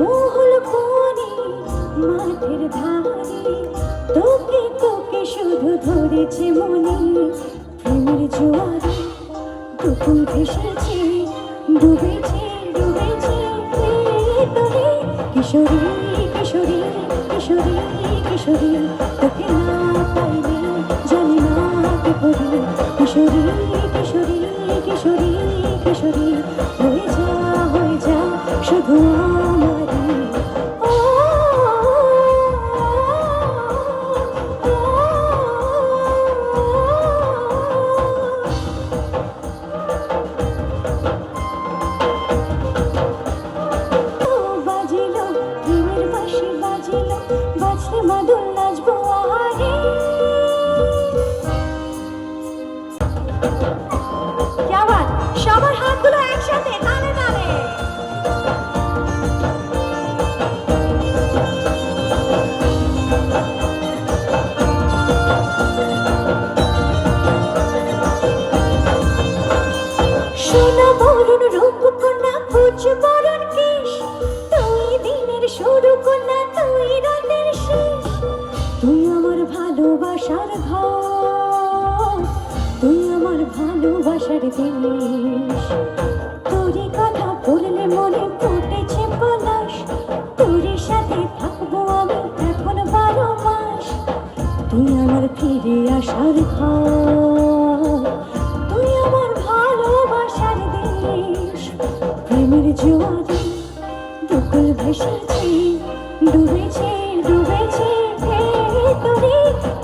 মহল কোণে মাঠের ধারে, তোকে তোকে শুধু ধরেছে মনে। প্রেমের জোয়ারে দুপুর ভেসেছে, ডুবেছে ডুবেছে তোরে কিশোরী কিশোরী কিশোরী কিশোরী, তোকে না পাইলে জানি না কি করি। কিশোরী আমার ভালোবাসার ঘর। তুই আমার ভালোবাসার দেশ। তোরই কথা পড়লে মনে ফুটেছে পলাশ। তোরই সাথে থাকব আমি এখন বারো মাস। তুই আমার ফিরে আসার ঘর। তুই আমার ভালোবাসার দেশ। প্রেমের জোয়ারে দুকুল ভেসেছে, ডুবেছে ডুবেছে।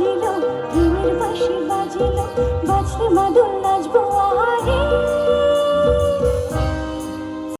বাজিলো প্রেমের বাঁশি বাজিলো বাজতে মাদল নাচবো।